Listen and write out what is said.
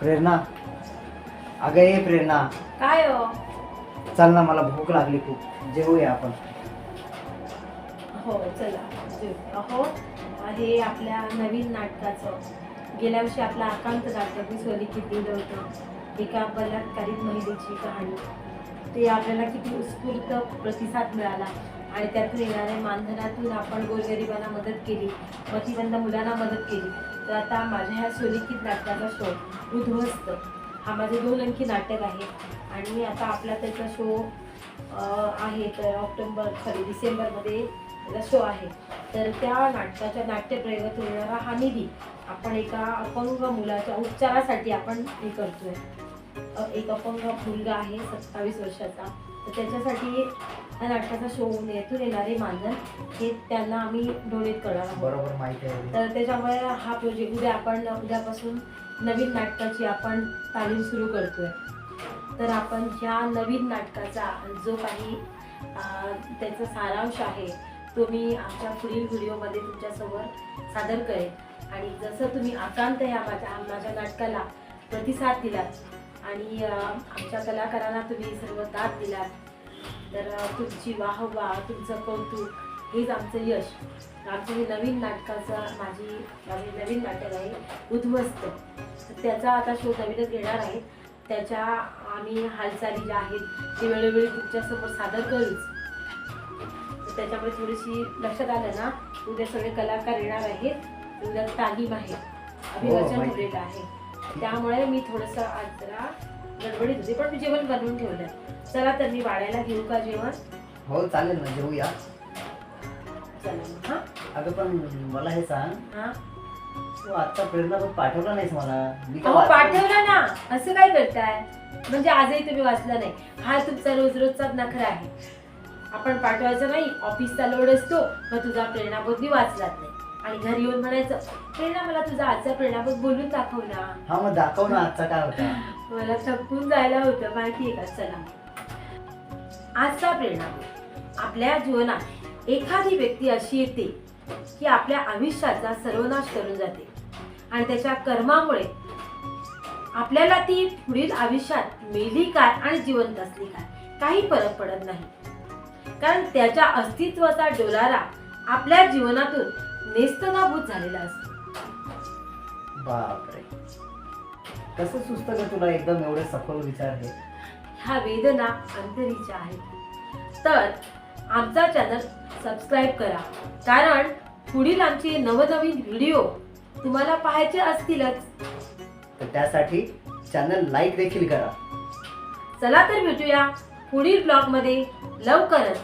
प्रेरणा. अगं ये प्रेरणा. काय हो? चल ना मला भूक लागली खूप. जेवूया आपण. हो चला. जेवू. अहो हे आपल्या नवीन नाटकाचं. गेल्या वर्षी आपलं आकांत नाटक मी स्वलिखित दिलं होतं एका बलात्कारित महिलेची कहाणी. ते आपल्याला किती उत्स्फूर्त प्रतिसाद मिळाला. आणि त्यातून येणाऱ्या मानधनातून आपण गोरगरिबांना मदत केली. मतिबंद मुलांना मदत केली. तर आता माझ्या ह्या स्वलिखित नाटकाचा शो उद्ध्वस्त. हा माझा दोन अंकी नाटक आहे आणि आता आपला त्याचा शो आहे तर ऑक्टोबर सॉरी डिसेंबरमध्ये त्याचा शो आहे. तर त्या नाटकाच्या नाट्यप्रयोगात येणारा हा निधी आपण एका अपंग मुलाच्या उपचारासाठी आपण हे करतोय. आहे एक अपंग मुलगा आहे सत्तावीस वर्षाचा. तर त्याच्यासाठी या नाटकाचा शो येथून येणारे मानधन हे त्यांना आम्ही डोनेट करणार बरोबर माहिती आहे. तर त्याच्यामुळे हा प्रोजेक्ट उद्या आपण उद्यापासून नवीन नाटकाची आपण तालीम सुरू करतोय. तर आपण ह्या नवीन नाटकाचा जो काही त्याचा सारांश आहे तो मी आमच्या पुढील व्हिडिओमध्ये तुमच्यासमोर सादर करेन. आणि जसं तुम्ही आकांत ह्या माझ्या माझ्या नाटकाला प्रतिसाद दिलात आणि आमच्या कलाकारांना तुम्ही सर्व दाद दिलात. तर तुमची वाहवा तुमचं कौतुक हेच आमचं यश. आमचं हे नवीन नाटकाचं माझी माझे नवीन नाटक आहे उद्ध्वस्त. तर त्याचा आता शो नवीनच घेणार आहे. त्याच्या आम्ही हालचाली ज्या आहेत ते वेळोवेळी तुमच्यासमोर सादर करूच. त्याच्यामुळे थोडीशी लक्षात आलं ना उद्या सगळे कलाकार येणार आहेत. उद्या तालीम आहे. अभिवाचन. ठेवलेलं आहे. त्यामुळे मी थोडंसं आज जरा गडबडीत होते पण मी जेवण बनवून ठेवलं चला तर मी वाढायला घेऊ का जेवण? हो चालेल ना जेवूया चला मग, हा? अगं पण मला हे सांग. हा? तू आता प्रेरणा पण पाठवला नाहीस मला. मी काय अहो वाचलं? पाठवला ना. असं काय करताय? म्हणजे आजही तुम्ही वाचला नाही. हा तुमचा रोज रोजचा नखरा आहे. आपण पाठवायचं नाही ऑफिसचा लोड असतो मग तुझा प्रेरणाबोध मी वाचलाच नाही. आणि घरी येऊन म्हणायचं प्रेरणा मला तुझा आजचा प्रेरणाबोध बोलून दाखव ना. हा मग दाखव ना आजचा काय होता. मला थकून जायला होतं माहितीये का चला. आजचा प्रेरणाबोध आपल्या जीवनात एखादी व्यक्ती अशी येते की आपल्या आयुष्याचा सर्वनाश करून जाते. आणि त्याच्या कर्मामुळे आपल्याला ती पुढील आयुष्यात मेली काय आणि जिवंत असली काय काही फरक पडत नाही. कारण त्याच्या अस्तित्वाचा डोलारा आपल्या जीवनातून नेस्तनाभूत झालेला असतो. बापरे. कसं सुचतं का तुला एकदम एवढे सखोल विचार हे? ह्या वेदना अंतरीच्या आहेत. तर आमचा चॅनल सबस्क्राईब करा. कारण पुढील आमचे नवनवीन व्हिडिओ तुम्हाला पाहायचे असतीलच. तर त्यासाठी चॅनल लाईक देखील करा. चला तर भेटूया पुढील ब्लॉगमध्ये लवकरच.